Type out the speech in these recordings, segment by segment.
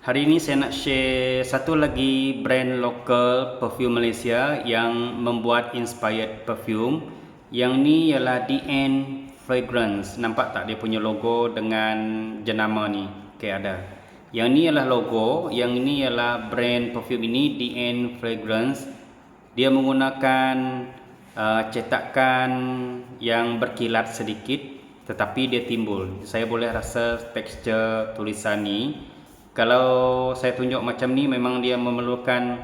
Hari ini saya nak share satu lagi brand lokal perfume Malaysia yang membuat inspired perfume. Yang ni ialah DN Fragrance. Nampak tak dia punya logo dengan jenama ni? Okey ada. Yang ni ialah logo, yang ini ialah brand perfume ini DN Fragrance. Dia menggunakan uh, cetakan yang berkilat sedikit tetapi dia timbul. Saya boleh rasa tekstur tulisan ni kalau saya tunjuk macam ni memang dia memerlukan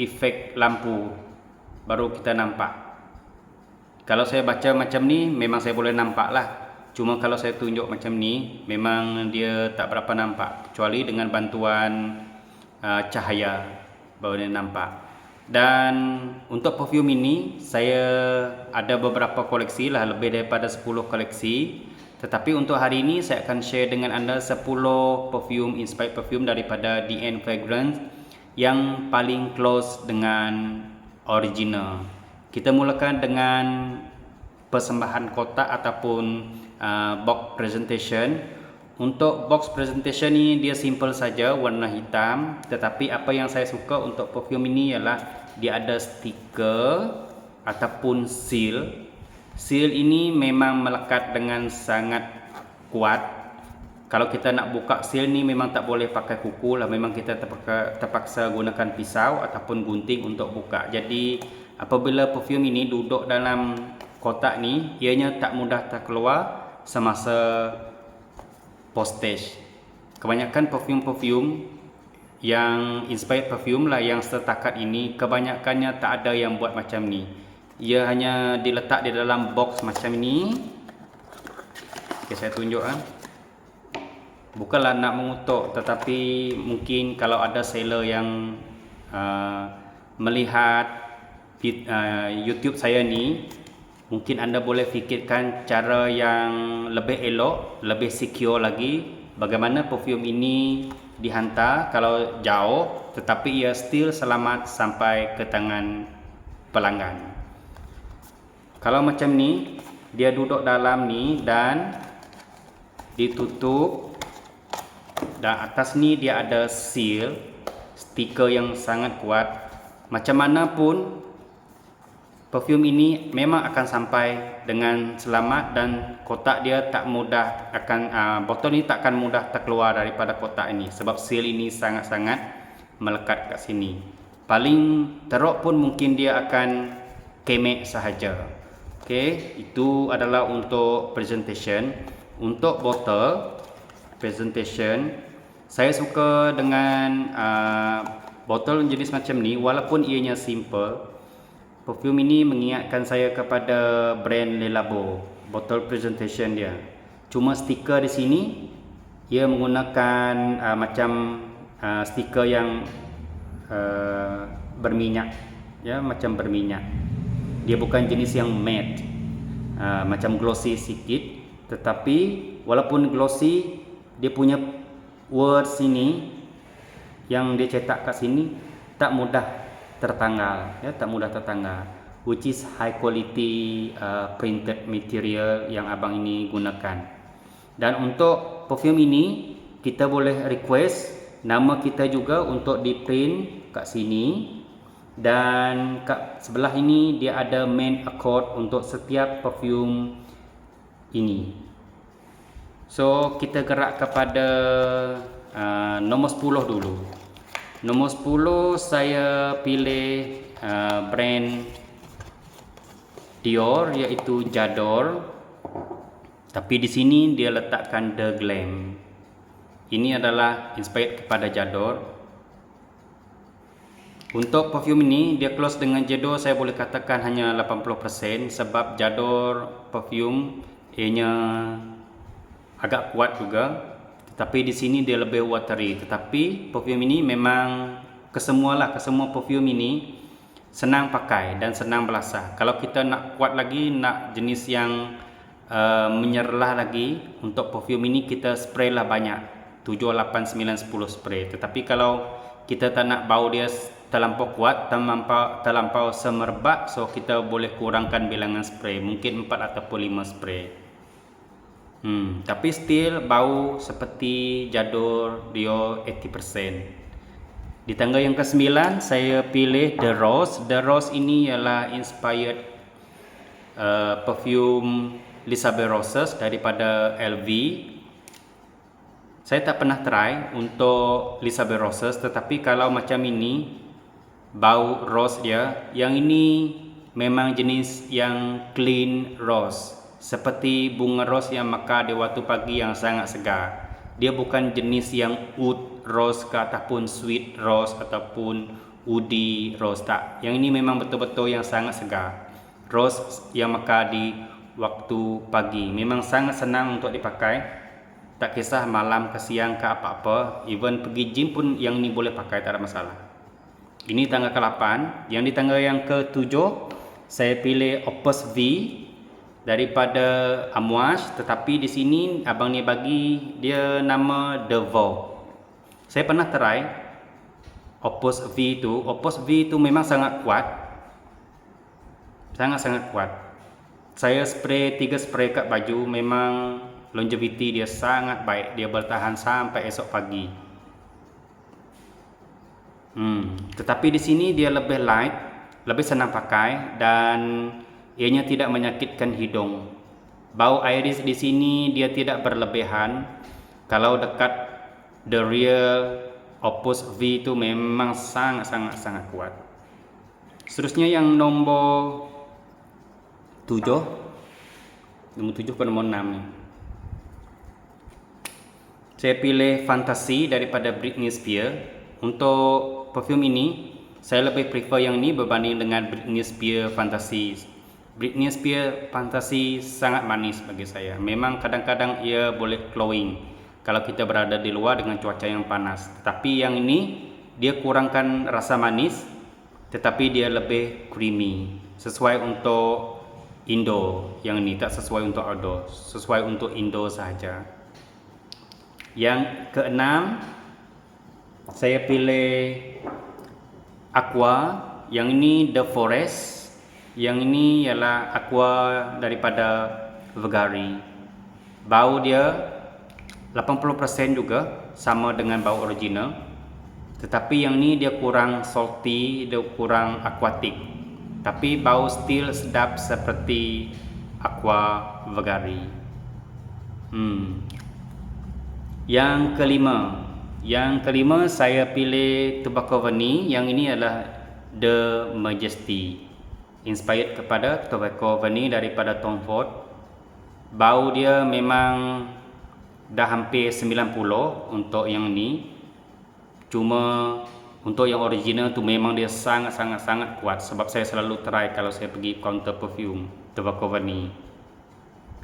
efek lampu baru kita nampak. Kalau saya baca macam ni memang saya boleh nampak lah. Cuma kalau saya tunjuk macam ni memang dia tak berapa nampak. Kecuali dengan bantuan uh, cahaya baru dia nampak. Dan untuk perfume ini saya ada beberapa koleksi lah. Lebih daripada 10 koleksi tetapi untuk hari ini saya akan share dengan anda 10 perfume inspired perfume daripada DN Fragrance yang paling close dengan original. Kita mulakan dengan persembahan kotak ataupun uh, box presentation. Untuk box presentation ni dia simple saja warna hitam tetapi apa yang saya suka untuk perfume ini ialah dia ada stiker ataupun seal Seal ini memang melekat dengan sangat kuat. Kalau kita nak buka seal ni memang tak boleh pakai kuku lah. Memang kita terpaksa, terpaksa gunakan pisau ataupun gunting untuk buka. Jadi apabila perfume ini duduk dalam kotak ni, ianya tak mudah terkeluar semasa postage. Kebanyakan perfume-perfume yang inspired perfume lah yang setakat ini kebanyakannya tak ada yang buat macam ni ia hanya diletak di dalam box macam ini. Okay, saya tunjuk ah. bukanlah nak mengutuk tetapi mungkin kalau ada seller yang uh, melihat uh, YouTube saya ni mungkin anda boleh fikirkan cara yang lebih elok lebih secure lagi. Bagaimana perfume ini dihantar kalau jauh tetapi ia still selamat sampai ke tangan pelanggan kalau macam ni dia duduk dalam ni dan ditutup. Dan atas ni dia ada seal stiker yang sangat kuat. Macam mana pun perfume ini memang akan sampai dengan selamat dan kotak dia tak mudah akan uh, botol ni takkan mudah terkeluar daripada kotak ini sebab seal ini sangat-sangat melekat kat sini. Paling teruk pun mungkin dia akan kemek sahaja Okey, itu adalah untuk presentation. Untuk botol presentation, saya suka dengan uh, botol jenis macam ni walaupun ianya simple. Perfume ini mengingatkan saya kepada brand Le Labo, botol presentation dia. Cuma stiker di sini ia menggunakan uh, macam uh, stiker yang uh, berminyak ya, macam berminyak dia bukan jenis yang matte uh, macam glossy sikit. Tetapi walaupun glossy dia punya words sini yang dia cetak kat sini tak mudah tertanggal ya tak mudah tertanggal. Which is high quality uh, printed material yang abang ini gunakan. Dan untuk perfume ini kita boleh request nama kita juga untuk di print kat sini dan kat sebelah ini dia ada main accord untuk setiap perfume ini. So kita gerak kepada uh, nombor 10 dulu. Nombor 10 saya pilih uh, brand Dior iaitu Jador. Tapi di sini dia letakkan The Glam. Ini adalah inspired kepada Jador untuk perfume ini dia close dengan Jador saya boleh katakan hanya 80% sebab Jador perfume ianya agak kuat juga. Tetapi di sini dia lebih watery. Tetapi perfume ini memang kesemualah kesemua perfume ini senang pakai dan senang belasah. Kalau kita nak kuat lagi nak jenis yang uh, menyerlah lagi untuk perfume ini kita spray lah banyak. 7, 8, 9, 10 spray. Tetapi kalau kita tak nak bau dia terlampau kuat terlampau, terlampau semerbak so kita boleh kurangkan bilangan spray mungkin 4 ataupun 5 spray Hmm, tapi still bau seperti jadul dia 80%. Di tangga yang ke-9 saya pilih The Rose. The Rose ini ialah inspired uh, perfume Lisabeth Roses daripada LV. Saya tak pernah try untuk Lisabeth Roses tetapi kalau macam ini bau rose dia yang ini memang jenis yang clean rose seperti bunga rose yang mekar di waktu pagi yang sangat segar. Dia bukan jenis yang wood rose ke ataupun sweet rose ataupun woody rose tak. Yang ini memang betul-betul yang sangat segar. Rose yang mekar di waktu pagi memang sangat senang untuk dipakai. Tak kisah malam ke siang ke apa-apa, even pergi gym pun yang ini boleh pakai tak ada masalah. Ini tangga ke-8, yang di tangga yang ke-7 saya pilih Opus V daripada Amwash tetapi di sini abang ni bagi dia nama The Vogue. Saya pernah try Opus V tu. Opus V tu memang sangat kuat. Sangat-sangat kuat. Saya spray tiga spray kat baju memang longevity dia sangat baik. Dia bertahan sampai esok pagi. Hmm, tetapi di sini dia lebih light, lebih senang pakai dan ianya tidak menyakitkan hidung. Bau iris di sini dia tidak berlebihan. Kalau dekat the real Opus V itu memang sangat sangat sangat kuat. Seterusnya yang nombor 7 Nombor 7 ke nombor 6 ni Saya pilih Fantasy daripada Britney Spears Untuk perfume ini Saya lebih prefer yang ni berbanding dengan Britney Spears Fantasy Britney Spears fantasi sangat manis bagi saya. Memang kadang-kadang ia boleh glowing kalau kita berada di luar dengan cuaca yang panas. Tapi yang ini dia kurangkan rasa manis tetapi dia lebih creamy. Sesuai untuk Indo yang ini tak sesuai untuk outdoor. Sesuai untuk Indo sahaja. Yang keenam saya pilih Aqua. Yang ini The Forest. Yang ini ialah aqua daripada Vegari. Bau dia 80% juga sama dengan bau original. Tetapi yang ni dia kurang salty, dia kurang aquatic. Tapi bau still sedap seperti aqua Vegari. Hmm. Yang kelima, yang kelima saya pilih tobacco vanilla. Yang ini adalah The Majesty inspired kepada tobacco vanilla daripada Tom Ford. Bau dia memang dah hampir 90 untuk yang ni. Cuma untuk yang original tu memang dia sangat-sangat-sangat kuat. Sebab saya selalu try kalau saya pergi counter perfume tobacco vanilla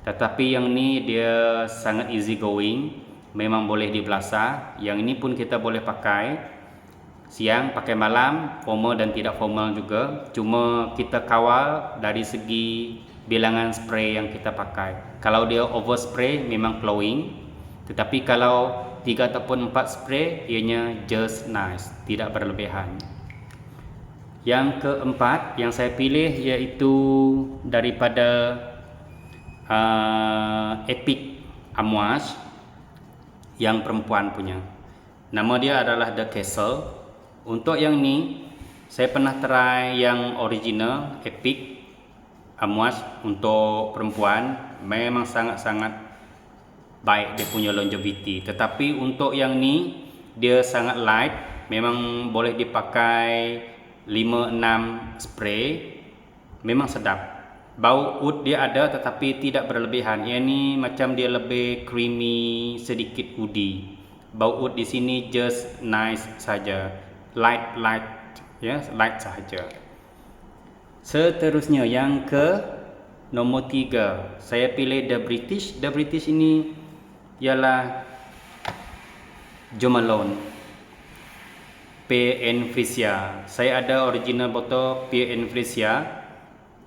tetapi yang ni dia sangat easy going memang boleh dibelasah yang ini pun kita boleh pakai siang pakai malam formal dan tidak formal juga. Cuma kita kawal dari segi bilangan spray yang kita pakai. Kalau dia over spray memang flowing. Tetapi kalau 3 ataupun 4 spray ianya just nice tidak berlebihan. Yang keempat yang saya pilih iaitu daripada uh, Epic Amouage yang perempuan punya. Nama dia adalah The Castle. Untuk yang ni saya pernah try yang original epic amuas untuk perempuan. Memang sangat-sangat baik dia punya longevity. Tetapi untuk yang ni dia sangat light. Memang boleh dipakai 5-6 spray. Memang sedap bau wood dia ada tetapi tidak berlebihan. Yang ni macam dia lebih creamy sedikit woody. Bau wood di sini just nice saja. Light light ya light sahaja seterusnya yang ke nombor tiga. Saya pilih the british. The british ini ialah Jo Malone PN Frisia. Saya ada original botol PN Frisia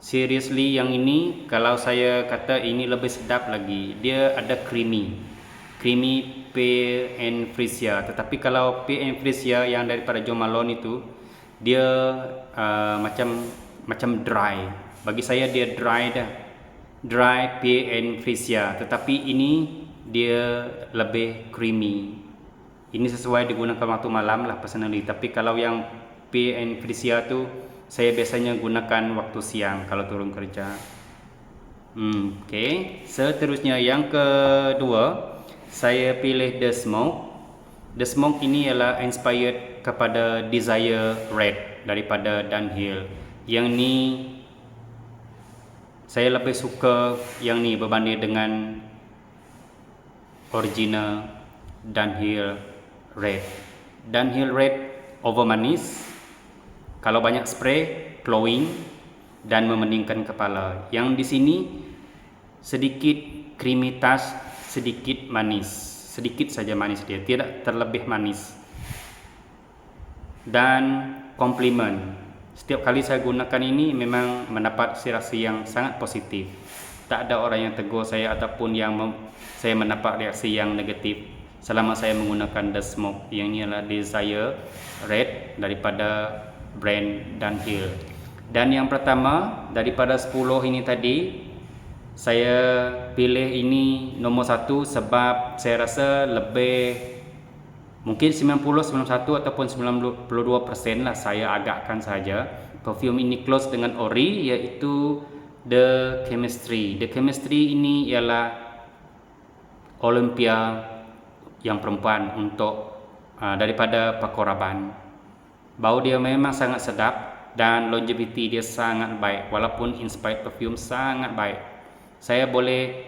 seriously yang ini kalau saya kata ini lebih sedap lagi dia ada creamy. Creamy PN Frisia tetapi kalau PN Frisia yang daripada John Malone itu dia uh, macam macam dry. Bagi saya dia dry dah. Dry pea and freesia. Tetapi ini dia lebih creamy. Ini sesuai digunakan waktu malam lah personally. Tapi kalau yang pea and freesia tu saya biasanya gunakan waktu siang kalau turun kerja hmm, okay. seterusnya yang kedua saya pilih the smoke the smoke ini ialah inspired kepada desire red daripada Dunhill yang ni saya lebih suka yang ni berbanding dengan original Dunhill Red. Dunhill Red over manis. Kalau banyak spray, glowing dan memeningkan kepala. Yang di sini sedikit touch, sedikit manis. Sedikit saja manis dia, tidak terlebih manis. Dan compliment setiap kali saya gunakan ini memang mendapat reaksi yang sangat positif. Tak ada orang yang tegur saya ataupun yang saya mendapat reaksi yang negatif selama saya menggunakan The Smoke yang ini adalah Desire Red daripada brand Dunhill. Dan yang pertama daripada 10 ini tadi saya pilih ini nombor satu sebab saya rasa lebih Mungkin 90, 91 ataupun 92% lah saya agakkan saja. Perfume ini close dengan Ori iaitu The Chemistry. The Chemistry ini ialah Olympia yang perempuan untuk uh, daripada Pakoraban. Bau dia memang sangat sedap dan longevity dia sangat baik walaupun inspired perfume sangat baik. Saya boleh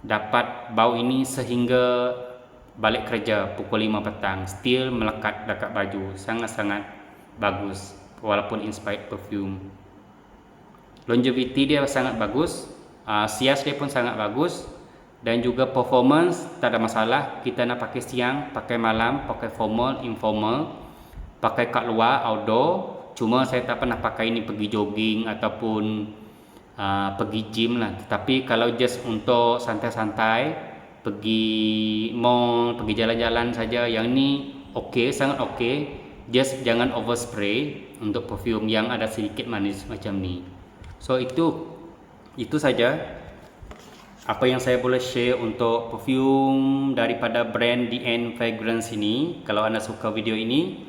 dapat bau ini sehingga balik kerja pukul 5 petang. Still melekat dekat baju sangat-sangat bagus walaupun inspired perfume. Longevity dia sangat bagus uh, sias dia pun sangat bagus dan juga performance tak ada masalah. Kita nak pakai siang pakai malam pakai formal informal pakai kat luar outdoor cuma saya tak pernah pakai ini pergi jogging ataupun uh, pergi gym lah tapi kalau just untuk santai-santai pergi mall, pergi jalan-jalan saja. Yang ni okey, sangat okey. Just jangan overspray untuk perfume yang ada sedikit manis macam ni. So itu itu saja apa yang saya boleh share untuk perfume daripada brand DN Fragrance ini. Kalau anda suka video ini,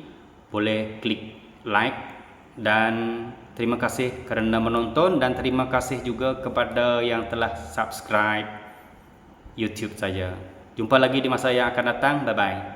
boleh klik like dan terima kasih kerana menonton dan terima kasih juga kepada yang telah subscribe YouTube saja. Jumpa lagi di masa yang akan datang. Bye bye.